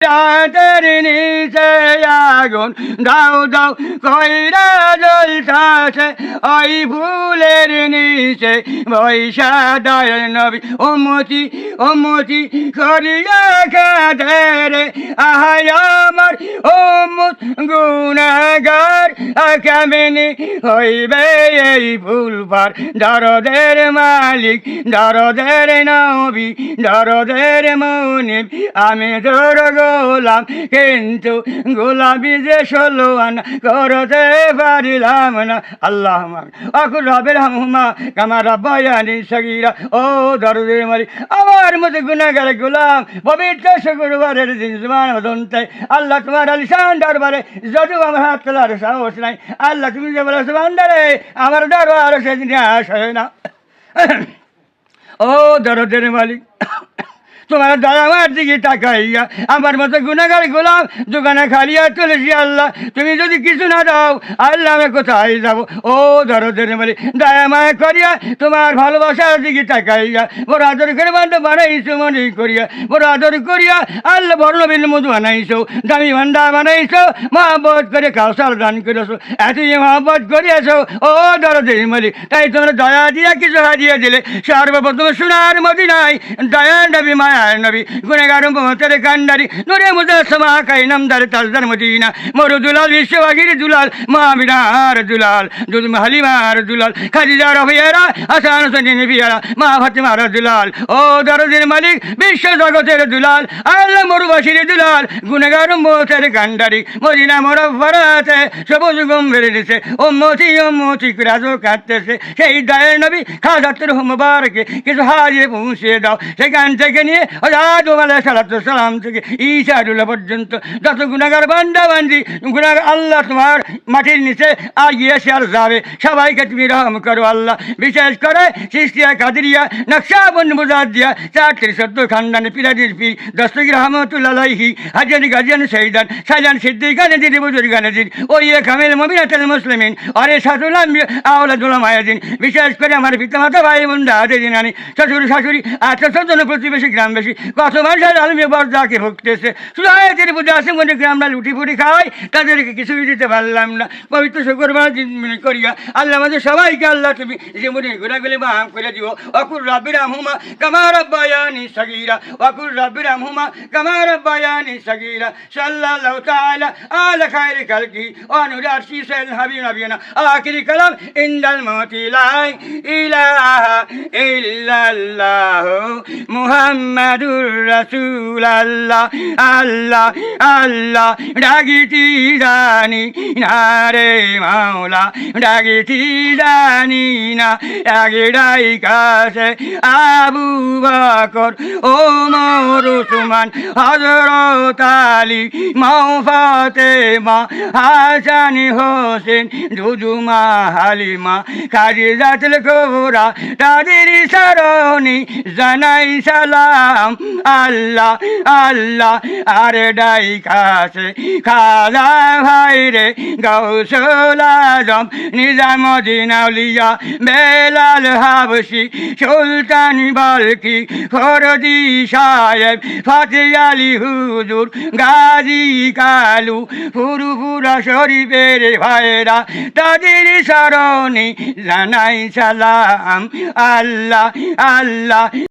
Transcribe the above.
রাতের নিচে আগুন দাও দাও, কইরা সাথে ওই ফুলের নিচে বৈশা দয় নবী ওমতি ওমতি করিয়া কাঁদে রে। আহাই ওমত গুণাগার কেমনি হইবে এই ফুল পার দরদের মালিক, দরদের নবী, দরদের মনিব। আমি তোর গোলাম, কিন্তু গোলামি যে ষোলো আনা করতে পারিলাম না। আল্লাহ আকুর রবের হামুমা কামা রব্বায়ানি সগিরা। ও দরদের মারি আমার মতো গুণাগার গোলাম, পবিত্র শুক্রবারের দিন জুমান আল্লাহ তোমার আলিশান দরবারে যদিও আমার হাত তোলার সাহস নাই, আল্লাহ তুমি যে বলেছ, বান্দারে, আমার দরবার সেদিন আসে না। ও দরদের মালিক তোমার দয়ামার দিকে তাকাইয়া, আমার মতো গুণাগার গোলাম দোকানে খালি খালিয়া তুলেছি আল্লাহ। তুমি যদি কিছু না দাও, আল্লাহ আমি কোথায় যাব? ও দরদের মালি দয়ামায় করিয়া তোমার ভালোবাসার দিকে তাকাইয়া, বড় আদর করে বান্ধব বানাইছো, মনে করিয়া, বড় আদর করিয়া আল্লাহ বর্ণবিল মধু বানাইছো, দামি ভান্ডা বানাইছো, মহাব্বত করে কাউসার দান করেছ এতই মহাব্বত করিয়াছো, ও ধরো দরদের মালি তাই তোমরা দয়া দিয়া কিছু হারিয়ে দিলে, সর্বপ্রথম সোনার মদিনায় দয়া নবী নবী, গুণেগার মোহতের কান্ডারি, নুরে মুদার সমা কাইনাম দার তাজদার মদিনা মরু দুলাল বিশ্ববাগির দুলাল মামিনার দুলাল দুল হালিমার দুলাল, খাদিজা রফিয়ারা, হাসান সঞ্জিনী ফিয়ারা মা ফাতিমার দুলাল, ও দরদির মালিক, বিশ্ব জগতের দুলাল, আল্লাহ মরুবাসীর দুলাল, গুণেগার মোহতের কান্ডারি, মদিনা মর ফরাতে সবুজ গম্ভীর দিছে ও মতি ও মতি রাজ কাটতেছে সেই দয়ের নবী খাজাতের মুবারকে কিছু হারিয়ে পৌঁছে দাও, সেখান থেকে নিয়ে সালাম থেকে ঈশাদুল্লাহ পর্যন্ত যত গুণাগার বান্দা গুণাগার আল্লাহ তোমার মাটির নিচে আগিয়ে সে আর যাবে। সবাইকে তুমি রহম করো আল্লাহ। বিশেষ করে সৃষ্টিয়া কাদিরিয়া, নকশা বন বুজাদ দিয়া চারটি সত্য খানদানে পিরাদির পীর দস্তগির রহমতুল্লাহি হাজারি গাজিয়ান শহীদান, সাজান সিদ্দিক গানে দিদি বুজুর গানে দিন ওই এ কামিল মমিনাতুল মুসলিমিন অরে সাতুলাম আওলাদুল মায়াদিন বিশেষ করে আমার পিতামাতা, ভাই বোনরা দিন আনি, শ্বশুর শাশুড়ি আর জন প্রতিবেশী গ্রামবাসী কত মানুষের আলমে বরদাকে ভুগতেছে। শুধু আয়াতের বুঝে আসে মনে করে আমরা লুটি ফুটি খাওয়াই তাদেরকে কিছুই দিতে পারলাম না। পবিত্র শুক্রবার দিন মনে করিয়া আল্লাহ আমাদের সবাইকে আল্লাহ তুমি যে মনে ঘোরাগুলি মাহাম করে দিও। অকুর রাবির আমহুমা কামার বায়ানি সগীরা। অকুর রাবির আমহুমা কামার বায়ানি সগীরা। সাল্লাল্লাহ তাআলা আলা খায়রি কালকি অনুর আরশি সাল হাবিব আখিরি কালাম ইনদাল লাই ইলাহা ইল্লাল্লাহ মুহাম্মাদুর রাসূল আল্লাহ আল্লাহ আল্লাহ জানি না রে মাওলা জানি না ডাই কাছে আবু বকর ও মোর হযরত আলী মাও ফাতেমা হাসান হোসেন দুজুমা হালিমা কাজী জাতল কোরা তাদের সরণি জানাই সালাম। আল্লাহ আল্লাহ, আরে ডাই কাছে খালা ভাই রে গৌসল আজম নিজামুদ্দিন আউলিয়া, বেলাল হাবসি সুলতান বালকি ফরদি সাহেব, ফাতে আলী হুজুর, গাজী কালু ফুরুপুরা শরীফের ভাইরা, তাদের স্মরণে জানাই সালাম, আল্লাহ আল্লাহ।